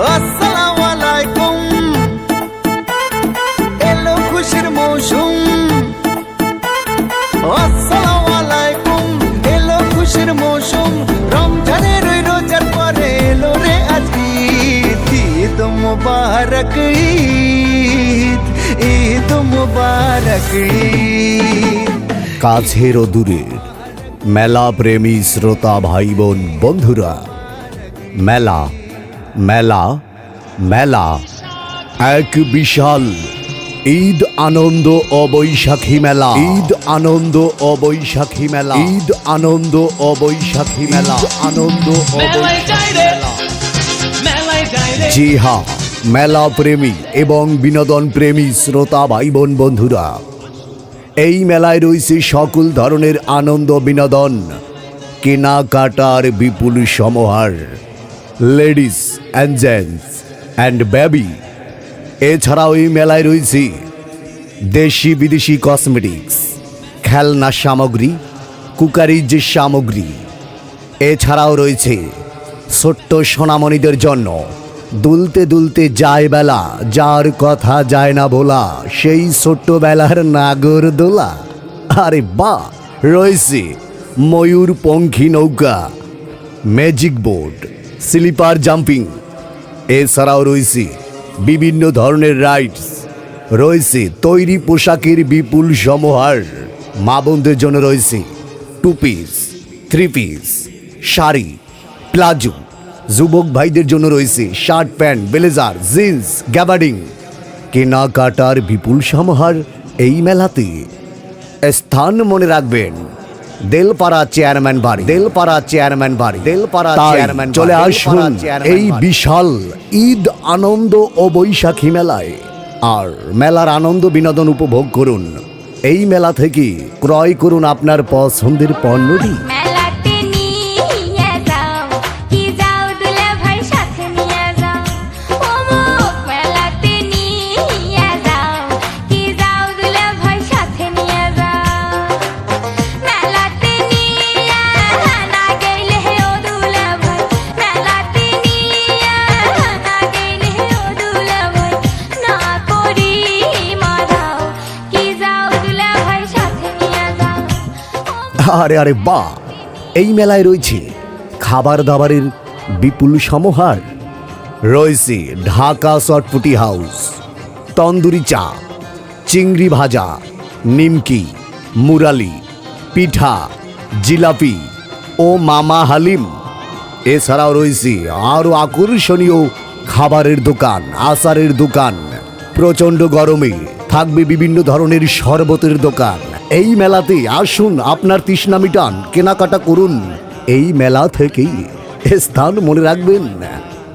আসসালামু আলাইকুম। এলো খুশির মৌসুম। আসসালামু আলাইকুম। খুশির মুবারক, ঈদ। ঈদ মুবারক কাছের ও দূরের মেলা প্রেমী শ্রোতা ভাই বোন বন্ধুরা, মেলা মেলা মেলা। এক বিশাল ঈদ আনন্দ অবৈশাখী মেলা। ঈদ আনন্দ অবৈশাখী মেলা। ঈদ আনন্দ অবৈশাখী মেলা। আনন্দ জি হ্যাঁ মেলা প্রেমী এবং বিনোদন প্রেমী শ্রোতা ভাই বোন বন্ধুরা। এই মেলায় রয়েছে সকল ধরনের আনন্দ বিনোদন কেনাকাটার বিপুল সমাহার ladies and gents and baby এছাড়াও এই মেলায় রয়েছে দেশি বিদেশি কসমেটিক্স খেলনা সামগ্রী কুকারিজ সামগ্রী। এছাড়াও রয়েছে ছোট্ট সোনামণিদের জন্য দুলতে দুলতে যায় বেলা, যার কথা যায় না বলা সেই ছোট্ট বেলার নাগর দোলা। আরে বা রয়েছে ময়ূর পঙ্খী নৌকা ম্যাজিক বোর্ড স্লিপার জাম্পিং। এছাড়াও রয়েছে বিভিন্ন ধরনের রাইডস। রয়েছে তৈরি পোশাকের বিপুল সমাহার মা বোনদের জন্য রয়েছে two piece three piece sari, palazzo. যুবক ভাইদের জন্য রয়েছে shirt pant blazer jeans gabardine কেনাকাটার বিপুল সমাহার এই মেলাতে। স্থান মনে রাখবেন। দেলপাড়া চেয়ারম্যান বাড়ি। দেলপাড়া চেয়ারম্যান বাড়ি। দেলপাড়া চেয়ারম্যান চলে আসুন এই বিশাল ঈদ আনন্দ ও বৈশাখী মেলায়। আর মেলার আনন্দ বিনোদন উপভোগ করুন। এই মেলা থেকে ক্রয় করুন আপনার পছন্দের পণ্যটি। আরে আরে, বা। এই মেলায় রয়েছে খাবার দাবারের বিপুল সমাহার। রয়েছে ঢাকা চটপটি হাউস, তন্দুরি চা, চিংড়ি ভাজা, নিমকি, মুরালি, পিঠা, জিলাপি ও মামা হালিম। এছাড়াও রয়েছে আরও আকর্ষণীয় খাবারের দোকান, আচারের দোকান, প্রচণ্ড গরমে থাকবে বিভিন্ন ধরনের শরবতের দোকান এই মেলাতে আসুন আপনার তৃষ্ণা মিটান কেনাকাটা করুন। এই মেলা থেকেই স্থান মনে রাখবেন।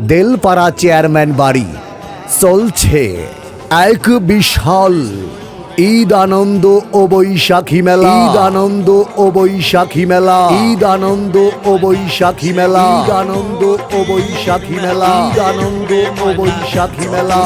দেলপাড়া চেয়ারম্যান বাড়ি। চলছে এক বিশাল ঈদ আনন্দ ও বৈশাখী মেলা। ঈদ আনন্দ ও বৈশাখী মেলা। ঈদ আনন্দ ও বৈশাখী মেলা। ঈদ আনন্দ ও বৈশাখী মেলা। ঈদ আনন্দ ও বৈশাখী মেলা।